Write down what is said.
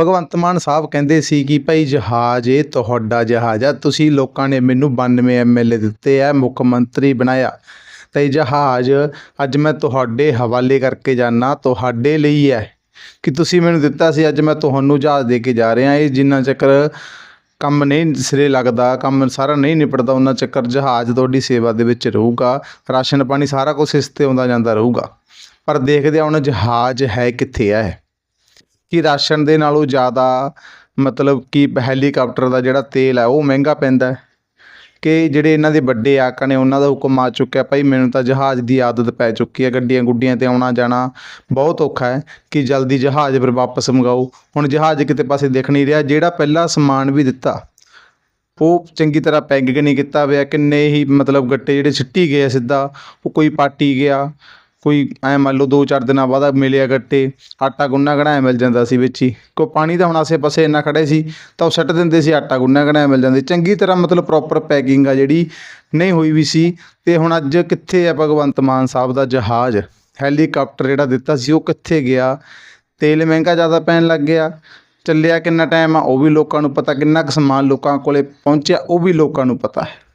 ਭਗਵੰਤ ਮਾਨ ਸਾਹਿਬ ਕਹਿੰਦੇ ਸੀ ਕਿ ਭਾਈ ਜਹਾਜ਼, ਇਹ ਤੁਹਾਡਾ ਜਹਾਜ਼ ਆ। ਤੁਸੀਂ ਲੋਕਾਂ ਨੇ ਮੈਨੂੰ 92 ਐਮਐਲਏ ਦਿੱਤੇ ਆ, ਮੁੱਖ ਮੰਤਰੀ ਬਣਾਇਆ। ਤੇ ਇਹ ਜਹਾਜ਼, ਅੱਜ ਮੈਂ ਤੁਹਾਡੇ ਹਵਾਲੇ ਕਰਕੇ ਜਾਣਾ ਤੁਹਾਡੇ ਲਈ ਹੈ ਕਿ ਤੁਸੀਂ ਮੈਨੂੰ ਦਿੱਤਾ ਸੀ, ਅੱਜ ਮੈਂ ਤੁਹਾਨੂੰ ਜਹਾਜ਼ ਦੇ ਕੇ ਜਾ ਰਿਹਾ। ਇਹ ਜਿੰਨਾ ਚੱਕਰ ਕੰਮ ਨਹੀਂ ਸਿਰੇ ਲੱਗਦਾ, ਕੰਮ ਸਾਰਾ ਨਹੀਂ ਨਿਪਟਦਾ ਉਹਨਾਂ ਚੱਕਰ ਜਹਾਜ਼ ਤੁਹਾਡੀ ਸੇਵਾ ਦੇ ਵਿੱਚ ਰਹੂਗਾ। ਰਾਸ਼ਨ ਪਾਣੀ ਸਾਰਾ ਕੁਝ ਇਸ 'ਤੇ ਆਉਂਦਾ ਜਾਂਦਾ ਰਹੂਗਾ। ਪਰ ਦੇਖਦੇ ਹਾਂ ਹੁਣ ਜਹਾਜ਼ ਹੈ ਕਿੱਥੇ ਹੈ ਕਿ ਰਾਸ਼ਨ ਦੇ ਨਾਲੋਂ ਜ਼ਿਆਦਾ ਮਤਲਬ ਕਿ ਹੈਲੀਕਾਪਟਰ ਦਾ ਜਿਹੜਾ ਤੇਲ ਹੈ, ਉਹ ਮਹਿੰਗਾ ਪੈਂਦਾ ਕਿ ਜਿਹੜੇ ਇਹਨਾਂ ਦੇ ਵੱਡੇ ਆਕਾ ਨੇ, ਉਹਨਾਂ ਦਾ ਹੁਕਮ ਆ ਚੁੱਕਿਆ, ਭਾਈ ਮੈਨੂੰ ਤਾਂ ਜਹਾਜ਼ ਦੀ ਆਦਤ ਪੈ ਚੁੱਕੀ ਹੈ, ਗੱਡੀਆਂ ਗੁੱਡੀਆਂ 'ਤੇ ਆਉਣਾ ਜਾਣਾ ਬਹੁਤ ਔਖਾ ਹੈ ਕਿ ਜਲਦੀ ਜਹਾਜ਼ ਫਿਰ ਵਾਪਸ ਮੰਗਾਓ। ਹੁਣ ਜਹਾਜ਼ ਕਿਤੇ ਪਾਸੇ ਦਿਖ ਨਹੀਂ ਰਿਹਾ, ਜਿਹੜਾ ਪਹਿਲਾ ਸਮਾਨ ਵੀ ਦਿੱਤਾ, ਉਹ ਚੰਗੀ ਤਰ੍ਹਾਂ ਪੈਕਿੰਗ ਨਹੀਂ ਕੀਤਾ ਹੋਇਆ, ਕਿੰਨੇ ਹੀ ਮਤਲਬ ਗੱਟੇ ਜਿਹੜੇ ਸਿੱਟੀ ਗਏ ਸਿੱਧਾ, ਉਹ ਕੋਈ ਪਾਟੀ ਗਿਆ ਕੋਈ ਐਂ ਮੰਨ ਲਓ ਦੋ ਚਾਰ ਦਿਨਾਂ ਬਾਅਦ ਮਿਲਿਆ ਗੱਟੇ, ਆਟਾ ਗੁੰਨਾ ਘੜਾਇਆ ਮਿਲ ਜਾਂਦਾ ਸੀ ਵਿੱਚ ਹੀ। ਕੋ ਪਾਣੀ ਤਾਂ ਹੁਣ ਆਸੇ ਪਾਸੇ ਇੰਨਾ ਖੜੇ ਸੀ, ਤਾਂ ਉਹ ਸੱਟ ਦਿੰਦੇ ਸੀ, ਆਟਾ ਗੁੰਨਾ ਘੜਾਇਆ ਮਿਲ ਜਾਂਦੀ। ਚੰਗੀ ਤਰ੍ਹਾਂ ਮਤਲਬ ਪ੍ਰੋਪਰ ਪੈਕਿੰਗ ਆ ਜਿਹੜੀ ਨਹੀਂ ਹੋਈ ਵੀ ਸੀ। ਤੇ ਹੁਣ ਅੱਜ ਕਿੱਥੇ ਆ ਭਗਵੰਤ ਮਾਨ ਸਾਹਿਬ ਦਾ ਜਹਾਜ਼? ਹੈਲੀਕਾਪਟਰ ਜਿਹੜਾ ਦਿੱਤਾ ਸੀ, ਉਹ ਕਿੱਥੇ ਗਿਆ? ਤੇਲ ਮਹਿੰਗਾ ਜ਼ਿਆਦਾ ਪੈਣ ਲੱਗ ਗਿਆ। ਚੱਲਿਆ ਕਿੰਨਾ ਟਾਈਮ ਆ, ਉਹ ਵੀ ਲੋਕਾਂ ਨੂੰ ਪਤਾ। ਕਿੰਨਾ ਕੁ ਸਮਾਨ ਲੋਕਾਂ ਕੋਲੇ ਪਹੁੰਚਿਆ, ਉਹ ਵੀ ਲੋਕਾਂ ਨੂੰ ਪਤਾ ਹੈ।